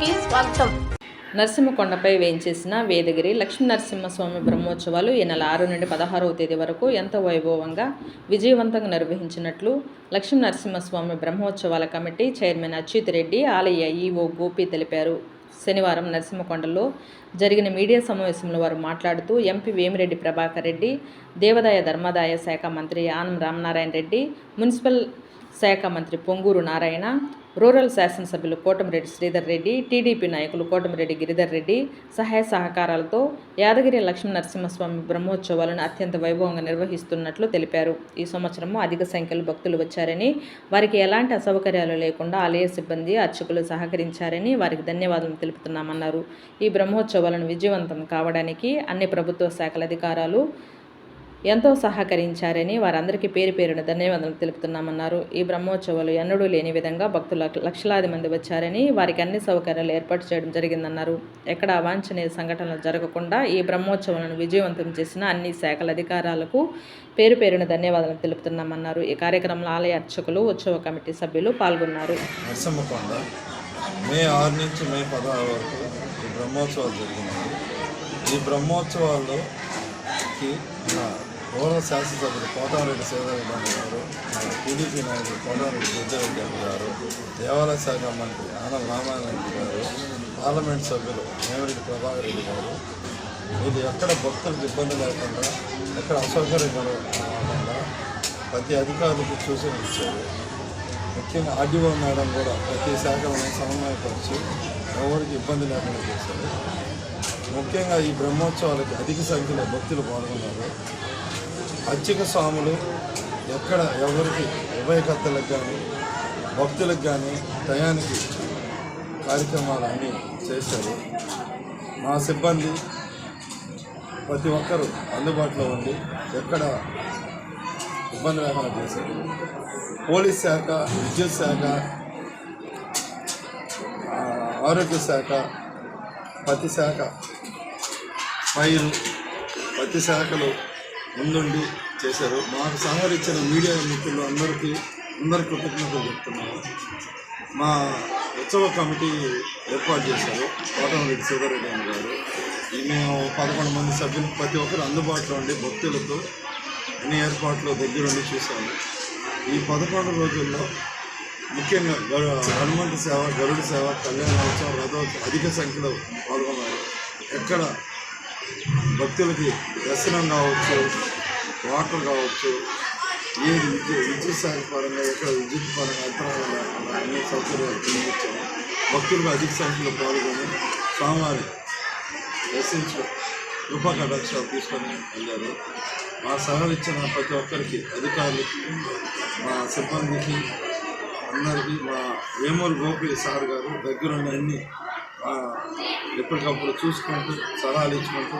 కి స్వాగతం. నరసింహకొండపై వేయించేసిన వేదగిరి లక్ష్మీ నరసింహస్వామి బ్రహ్మోత్సవాలు ఈ నెల ఆరు నుండి పదహారవ తేదీ వరకు ఎంతో వైభవంగా విజయవంతంగా నిర్వహించినట్లు లక్ష్మీ నరసింహస్వామి బ్రహ్మోత్సవాల కమిటీ చైర్మన్ అచ్యుత్ రెడ్డి ఆలయ ఈవో గోపి తెలిపారు. శనివారం నరసింహకొండలో జరిగిన మీడియా సమావేశంలో వారు మాట్లాడుతూ ఎంపీ వేమిరెడ్డి ప్రభాకర్ రెడ్డి దేవాదాయ ధర్మాదాయ శాఖ మంత్రి ఆనం రామనారాయణ రెడ్డి మున్సిపల్ శాఖ మంత్రి పొంగూరు నారాయణ రూరల్ శాసనసభ్యులు కోటమిరెడ్డి శ్రీధర్ రెడ్డి టీడీపీ నాయకులు కోటమిరెడ్డి గిరిధర్ రెడ్డి సహాయ సహకారాలతో యాదగిరి లక్ష్మీ నరసింహస్వామి బ్రహ్మోత్సవాలను అత్యంత వైభవంగా నిర్వహిస్తున్నట్లు తెలిపారు. ఈ సంవత్సరము అధిక సంఖ్యలో భక్తులు వచ్చారని వారికి ఎలాంటి అసౌకర్యాలు లేకుండా ఆలయ సిబ్బంది అర్చకులు సహకరించారని వారికి ధన్యవాదాలు తెలుపుతున్నామన్నారు. ఈ బ్రహ్మోత్సవాలను విజయవంతం కావడానికి అన్ని ప్రభుత్వ శాఖల అధికారులు ఎంతో సహకరించారని వారందరికీ పేరు పేరున ధన్యవాదాలు తెలుపుతున్నామన్నారు. ఈ బ్రహ్మోత్సవాలు ఎన్నడూ లేని విధంగా భక్తులు లక్షలాది మంది వచ్చారని వారికి అన్ని సౌకర్యాలు ఏర్పాటు చేయడం జరిగిందన్నారు. ఎక్కడ అవాంఛనీయ సంఘటనలు జరగకుండా ఈ బ్రహ్మోత్సవాలను విజయవంతం చేసిన అన్ని శాఖల అధికారాలకు పేరు పేరున ధన్యవాదాలు తెలుపుతున్నామన్నారు. ఈ కార్యక్రమంలో ఆలయ అర్చకులు ఉత్సవ కమిటీ సభ్యులు పాల్గొన్నారు. మే ఆరు నుంచి మే పదహారు వరకు ఈ బ్రహ్మోత్సవాలు జరిగినాయి. ఈ గౌరవ శాసనసభ్యులు కోటారెడ్డి శ్రీధరరెడ్డి గారు టీడీపీ నాయకులు కోటారెడ్డి దుర్గారెడ్డి గారు దేవాలయ శాఖ మంత్రి ఆనం రామారెడ్డి గారు పార్లమెంట్ సభ్యులు వేమిరెడ్డి ప్రభాకర్ రెడ్డి గారు. ఇది ఎక్కడ భక్తులకు ఇబ్బంది లేకుండా ఎక్కడ అసౌకర్యం కలగకుండా ప్రతి అధికారులకు చూసి ఇచ్చారు ముఖ్యంగా ఆర్డీఓ మేడం కూడా ప్రతి శాఖలను సమన్వయపరిచి ఎవరికి ఇబ్బంది లేకుండా చేశారు. ముఖ్యంగా ఈ బ్రహ్మోత్సవాలకి అధిక సంఖ్యలో భక్తులు పాల్గొన్నారు. అర్చక స్వాములు ఎక్కడ ఎవరికి ఉభయకర్తలకు కానీ భక్తులకు కానీ టయానికి కార్యక్రమాలు అన్నీ చేశారు. మా సిబ్బంది ప్రతి ఒక్కరూ అందుబాటులో ఉండి ఎక్కడ ఇబ్బంది లేకుండా చేశారు. పోలీస్ శాఖ విద్యుత్ శాఖ ఆరోగ్య శాఖ ప్రతి శాఖ ఫైల్ ప్రతి శాఖలు ముందుండి చేశారు. మాకు సహకరించిన మీడియా మిత్రులు అందరికీ అందరి కృతజ్ఞతలు చెప్తున్నాము. మా ఉత్సవ కమిటీ ఏర్పాటు చేశారు. కోటమరెడ్డి సుధారెడ్డి అని గారు. మేము పదకొండు మంది సభ్యులు ప్రతి ఒక్కరు అందుబాటులో ఉండి భక్తులతో అన్ని ఏర్పాట్లు దగ్గరుండి చూశాము. ఈ పదకొండు రోజుల్లో ముఖ్యంగా గరు- హనుమంత సేవ గరుడు సేవ కళ్యాణోత్సవం రథోత్సవం అధిక సంఖ్యలో పాల్గొన్నారు. ఎక్కడ భక్తులకి దర్శనం కావచ్చు వాటర్ కావచ్చు ఏది విద్యుత్ విద్యుత్ శాఖ పరంగా ఎక్కడ విద్యుత్ పరంగా అంతరాలు లేకుండా అన్ని సౌకర్యాలు కలిగించాము భక్తులకు అధిక సంఖ్యలో పాల్గొని స్వామివారి దర్శించు కృపా కటాక్షాలు తీసుకొని వెళ్ళారు. మా సహకరించిన ప్రతి ఒక్కరికి అధికారులకి మా సిబ్బందికి అందరికీ మా వేమూరు గోపి సార్ గారు దగ్గరున్న అన్ని ఎప్పటికప్పుడు చూసుకుంటూ సలహాలు ఇచ్చుకుంటూ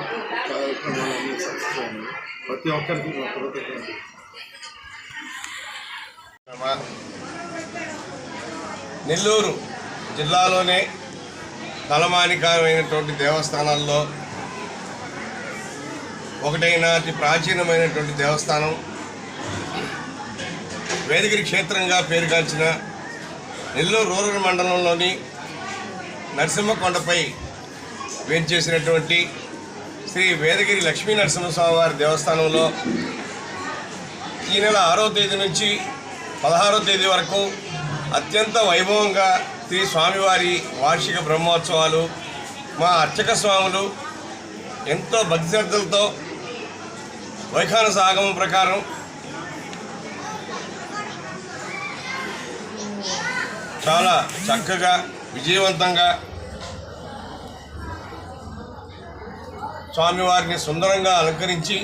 కార్యక్రమాలన్నీ సక్సెస్ అయ్యాయి. ప్రతి ఒక్కరికి మా కృతజ్ఞత నెల్లూరు జిల్లాలోనే తలమానికమైనటువంటి దేవస్థానాల్లో ఒకటైన అతి ప్రాచీనమైనటువంటి దేవస్థానం. వేదగిరి క్షేత్రంగా పేరుగాంచిన నెల్లూరు రూరల్ మండలంలోని నరసింహకొండపై వేంచేసినటువంటి శ్రీ వేదగిరి లక్ష్మీ నరసింహస్వామి వారి దేవస్థానంలో ఈ నెల ఆరో తేదీ నుంచి పదహారో తేదీ వరకు అత్యంత వైభవంగా శ్రీ స్వామివారి వార్షిక బ్రహ్మోత్సవాలు మా అర్చక స్వాములు ఎంతో భక్తిశ్రద్ధలతో వైఖాన సాగమం ప్రకారం చాలా చక్కగా విజయవంతంగా స్వామివారిని సుందరంగా అలంకరించి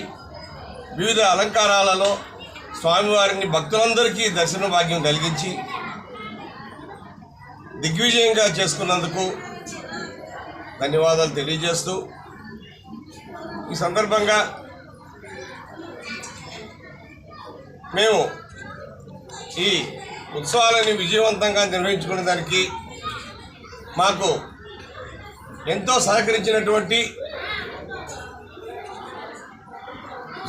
వివిధ అలంకారాలలో స్వామివారిని భక్తులందరికీ దర్శన భాగ్యం కలిగించి దిగ్విజయంగా చేసుకున్నందుకు ధన్యవాదాలు తెలియజేస్తూ ఈ సందర్భంగా మేము ఈ ఉత్సవాలని విజయవంతంగా నిర్వహించుకునే దానికి మాకు ఎంతో సహకరించినటువంటి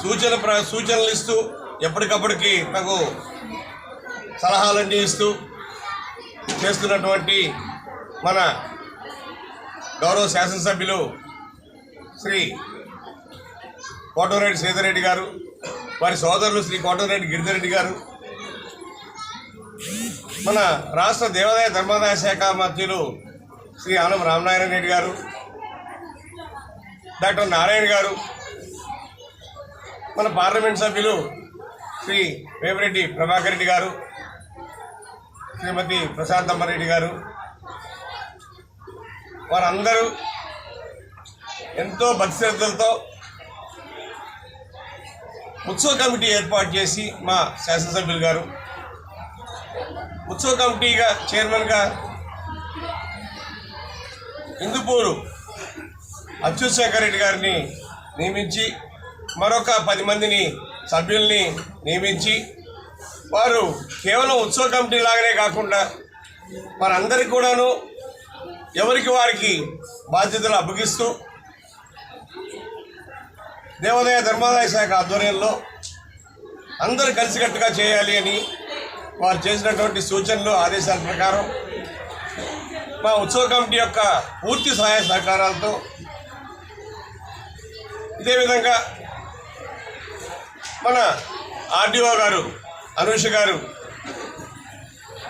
సూచన ప్ర సూచనలు ఇస్తూ ఎప్పటికప్పటికి నాకు సలహాలన్నీ ఇస్తూ చేస్తున్నటువంటి మన గౌరవ శాసనసభ్యులు శ్రీ కోటమిరెడ్డి సీతారెడ్డి గారు వారి సోదరులు శ్రీ కోటమిరెడ్డి గిరిధరెడ్డి గారు మన రాష్ట్ర దేవాదాయ ధర్మాదాయ శాఖ మంత్రులు శ్రీ ఆనం రామనారాయణ రెడ్డి గారు డాక్టర్ నారాయణ గారు మన పార్లమెంట్ సభ్యులు శ్రీ వేమిరెడ్డి ప్రభాకర్ రెడ్డి గారు శ్రీమతి ప్రశాంతమ్మ రెడ్డి గారు వారందరూ ఎంతో భక్తి ఉత్సవ కమిటీ ఏర్పాటు చేసి మా శాసనసభ్యులు గారు ఉత్సవ కమిటీగా చైర్మన్గా ఇందుపూరు అచ్యుత్ రెడ్డి గారిని నియమించి మరొక పది మందిని సభ్యుల్ని నియమించి వారు కేవలం ఉత్సవ కమిటీ లాగానే కాకుండా వారందరికీ కూడాను ఎవరికి వారికి బాధ్యతలు అప్పగిస్తూ దేవాదాయ ధర్మాదాయ శాఖ ఆధ్వర్యంలో అందరూ కలిసికట్టుగా చేయాలి అని వారు చేసినటువంటి సూచనలు ఆదేశాల ప్రకారం మా ఉత్సవ కమిటీ యొక్క పూర్తి సహాయ సహకారాలతో ఇదే విధంగా మన ఆర్డీఓ గారు అనుష గారు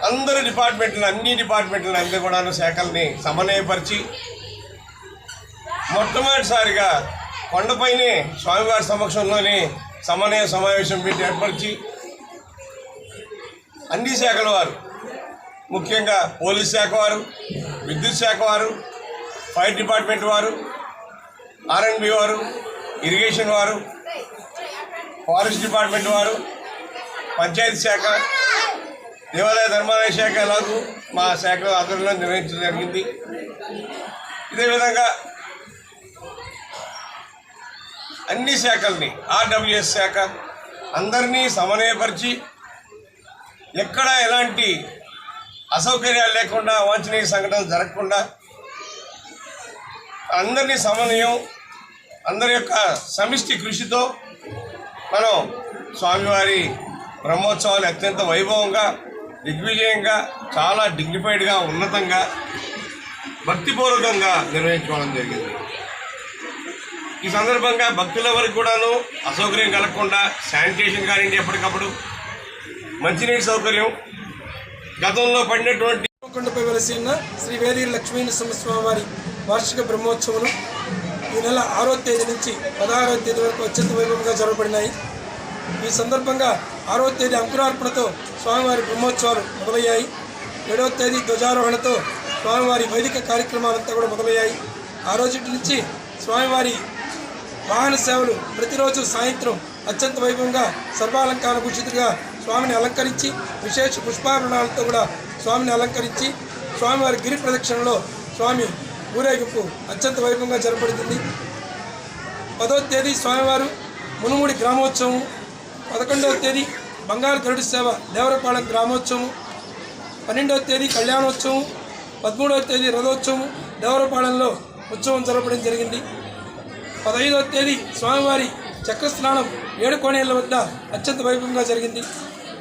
అందరి డిపార్ట్మెంట్లు అన్ని డిపార్ట్మెంట్లు అన్ని కూడా శాఖల్ని సమన్వయపరిచి మొట్టమొదటిసారిగా కొండపైనే స్వామివారి సమక్షంలోనే సమన్వయ సమావేశం పెట్టి ఏర్పరిచి అన్ని శాఖల వారు ముఖ్యంగా పోలీస్ శాఖ వారు విద్యుత్ శాఖ వారు ఫైర్ డిపార్ట్మెంట్ వారు ఆర్ఎండ్బి వారు ఇరిగేషన్ వారు ఫారెస్ట్ డిపార్ట్మెంట్ వారు పంచాయతీ శాఖ దేవాలయ ధర్మాలయ శాఖ ఎలాగూ మా శాఖ ఆధ్వర్యంలో నిర్వహించడం జరిగింది. ఇదే విధంగా అన్ని శాఖల్ని ఆర్డబ్ల్యూఎస్ శాఖ అందరినీ సమన్వయపరిచి ఎక్కడ ఎలాంటి అసౌకర్యాలు లేకుండా అవాంఛనీయ సంఘటనలు జరగకుండా అందరినీ సమన్వయం అందరి యొక్క సమిష్టి కృషితో మనం స్వామివారి బ్రహ్మోత్సవాలు అత్యంత వైభవంగా దిగ్విజయంగా చాలా డిగ్నిఫైడ్గా ఉన్నతంగా భక్తిపూర్వకంగా నిర్వహించుకోవడం జరిగింది. ఈ సందర్భంగా భక్తుల వరకు కూడాను అసౌకర్యం కలగకుండా శానిటేషన్ కానివ్వండి ఎప్పటికప్పుడు మంచినీటి సౌకర్యం గతంలో పడినటువంటి కొండపై వెలసిన శ్రీ వేది లక్ష్మీ నరసింహస్వామి వార్షిక బ్రహ్మోత్సవం ఈ నెల ఆరో తేదీ నుంచి పదహారవ తేదీ వరకు అత్యంత వైభవంగా జరగబడినాయి ఈ సందర్భంగా ఆరో తేదీ అంకురార్పణతో స్వామివారి బ్రహ్మోత్సవాలు మొదలయ్యాయి. ఏడవ తేదీ ధ్వజారోహణతో స్వామివారి వైదిక కార్యక్రమాలంతా కూడా మొదలయ్యాయి. ఆ రోజు నుంచి స్వామివారి వాహన సేవలు ప్రతిరోజు సాయంత్రం అత్యంత వైభవంగా సర్వాలంకార భూషితుడిగా స్వామిని అలంకరించి విశేష పుష్పాభరణాలతో కూడా స్వామిని అలంకరించి స్వామివారి గిరి ప్రదక్షిణలో స్వామి ఊరేగింపు అత్యంత వైభవంగా జరపడుతుంది పదో తేదీ స్వామివారు మునుముడి గ్రామోత్సవం పదకొండవ తేదీ బంగారు గరుడు సేవ దేవరపాలెం గ్రామోత్సవం పన్నెండవ తేదీ కళ్యాణోత్సవం పదమూడవ తేదీ రథోత్సవం దేవరపాలెంలో ఉత్సవం జరపడం జరిగింది. పదహైదవ తేదీ స్వామివారి చక్రస్నానం ఏడు కోణేళ్ళ వద్ద అత్యంత వైభవంగా జరిగింది.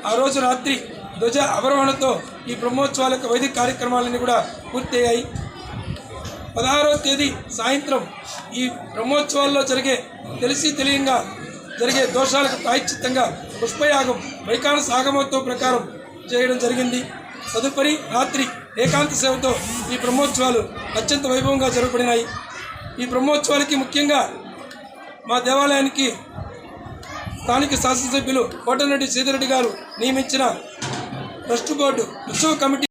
ఆ రోజు రాత్రి ధ్వజ అవరోహణతో ఈ బ్రహ్మోత్సవాల యొక్క వైదిక కార్యక్రమాలన్నీ కూడా పూర్తయ్యాయి. పదహారవ తేదీ సాయంత్రం ఈ బ్రహ్మోత్సవాల్లో జరిగే తెలిసి తెలియంగా జరిగే దోషాలకు ప్రాయశ్చిత్తంగా పుష్పయాగం వైకాన సాగమోత్సవ ప్రకారం చేయడం జరిగింది. తదుపరి రాత్రి ఏకాంత సేవతో ఈ బ్రహ్మోత్సవాలు అత్యంత వైభవంగా జరపబడినాయి ఈ బ్రహ్మోత్సవాలకి ముఖ్యంగా మా దేవాలయానికి స్థానిక శాసనసభ్యులు కోటరెడ్డి సీతారెడ్డి గారు నియమించిన ట్రస్ట్ బోర్డు ఉత్సవ కమిటీ